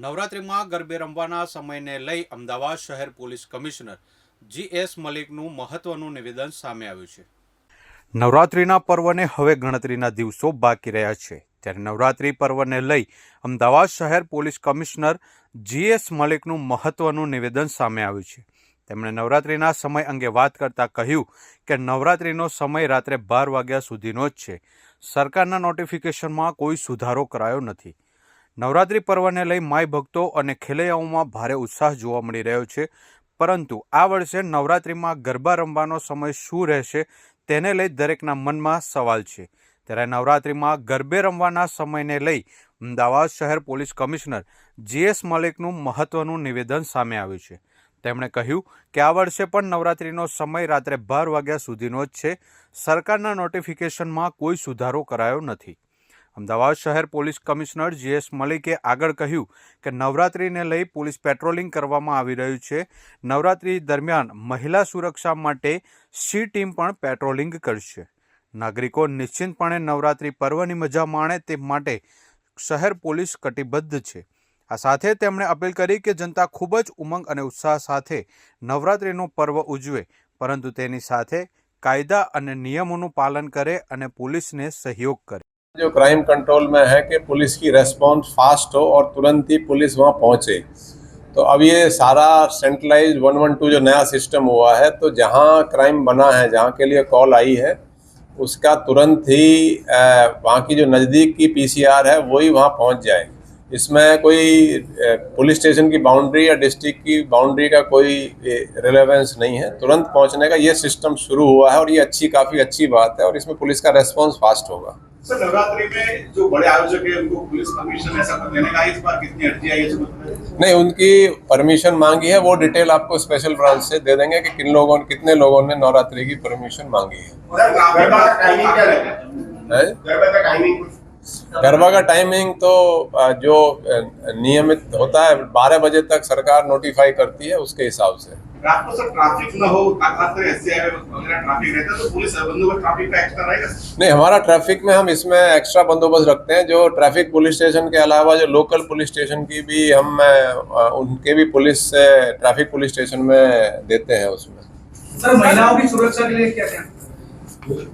નવરાત્રિમાં ગરબે રમવાના સમયને લઈ અમદાવાદ શહેર પોલીસ કમિશનર જી એસ મલિકનું મહત્વનું નિવેદન સામે આવ્યું છે. નવરાત્રિના પર્વને હવે ગણતરીના દિવસો બાકી રહ્યા છે. ત્યારે નવરાત્રિ પર્વને લઈ અમદાવાદ શહેર પોલીસ કમિશનર જી એસ મલિકનું મહત્વનું નિવેદન સામે આવ્યું છે. તેમણે નવરાત્રિના સમય અંગે વાત કરતાં કહ્યું કે નવરાત્રિનો સમય રાત્રે બાર વાગ્યા સુધીનો જ છે. સરકારના નોટિફિકેશનમાં કોઈ સુધારો કરાયો નથી. નવરાત્રિ પર્વને લઈ માય ભક્તો અને ખેલૈયાઓમાં ભારે ઉત્સાહ જોવા મળી રહ્યો છે. પરંતુ આ વર્ષે નવરાત્રિમાં ગરબા રમવાનો સમય શું રહેશે તેને લઈ દરેકના મનમાં સવાલ છે. ત્યારે નવરાત્રિમાં ગરબે રમવાના સમયને લઈ અમદાવાદ શહેર પોલીસ કમિશનર જીએસ મલિકનું મહત્વનું નિવેદન સામે આવ્યું છે. તેમણે કહ્યું કે આ વર્ષે પણ નવરાત્રિનો સમય રાત્રે બાર વાગ્યા સુધીનો જ છે. સરકારના નોટિફિકેશનમાં કોઈ સુધારો કરાયો નથી. અમદાવાદ શહેર પોલીસ કમિશનર જીએસ મલિકે આગળ કહ્યું કે નવરાત્રિને લઈ પોલીસ પેટ્રોલિંગ કરવામાં આવી રહ્યું છે. નવરાત્રિ દરમિયાન મહિલા સુરક્ષા માટે સી ટીમ પણ પેટ્રોલિંગ કરશે. નાગરિકો નિશ્ચિંતપણે નવરાત્રિ પર્વની મજા માણે તે માટે શહેર પોલીસ કટિબદ્ધ છે. આ સાથે તેમણે અપીલ કરી કે જનતા ખૂબ જ ઉમંગ અને ઉત્સાહ સાથે નવરાત્રિનું પર્વ ઉજવે, પરંતુ તેની સાથે કાયદા અને નિયમોનું પાલન કરે અને પોલીસને સહયોગ કરે. जो क्राइम कंट्रोल में है कि पुलिस की रेस्पॉन्स फास्ट हो और तुरंत ही पुलिस वहाँ पहुँचे। तो अब ये सारा सेंट्रलाइज वन वन टू जो नया सिस्टम हुआ है तो जहाँ क्राइम बना है, जहाँ के लिए कॉल आई है, उसका तुरंत ही वहाँ की जो नज़दीक की पीसीआर है, वही वहाँ पहुँच जाए। इसमें कोई पुलिस स्टेशन की बाउंड्री या डिस्ट्रिक्ट की बाउंड्री का कोई रिलेवेंस नहीं है। तुरंत पहुँचने का ये सिस्टम शुरू हुआ है और ये अच्छी, काफ़ी अच्छी बात है और इसमें पुलिस का रेस्पॉन्स फास्ट होगा। सर नवरात्रि में जो बड़े आयोजक है उनको पुलिस परमिशन ऐसा देने का इस बार कितनी अर्जी आई है नहीं उनकी परमिशन मांगी है वो डिटेल आपको स्पेशल ब्रांच से दे देंगे कि किन लोगों कितने लोगों ने नवरात्रि की परमिशन मांगी है। गरबा का टाइमिंग क्या रहेगा हैं? गरबा का टाइमिंग गरबा का टाइमिंग तो जो नियमित होता है बारह बजे तक सरकार नोटिफाई करती है उसके हिसाब से। रात को सर ट्रैफ़िक न हो खास कर एस वगैरह ट्रैफ़िक रहता है तो पुलिस बंदोबस्त ट्रैफ़िक का एक्स्ट्रा रहेगा नहीं हमारा ट्रैफ़िक में हम इसमें एक्स्ट्रा बंदोबस्त रखते हैं जो ट्रैफ़िक पुलिस स्टेशन के अलावा जो लोकल पुलिस स्टेशन की भी हम उनके भी पुलिस से ट्रैफ़िक पुलिस स्टेशन में देते हैं उसमें। सर महिलाओं की सुरक्षा के लिए क्या क्या?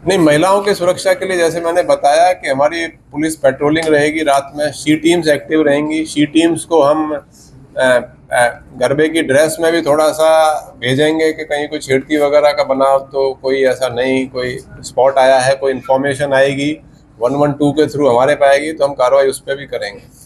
नहीं महिलाओं की सुरक्षा के लिए जैसे मैंने बताया कि हमारी पुलिस पेट्रोलिंग रहेगी रात में सी टीम्स एक्टिव रहेंगी सी टीम्स को हम गरबे की ड्रेस में भी थोड़ा सा भेजेंगे कि कहीं कोई छेड़ती वगैरह का बनाव तो कोई ऐसा नहीं, कोई स्पॉट आया है, कोई इन्फॉर्मेशन आएगी वन वन टू के थ्रू हमारे पाएगी तो हम कार्रवाई उस पर भी करेंगे।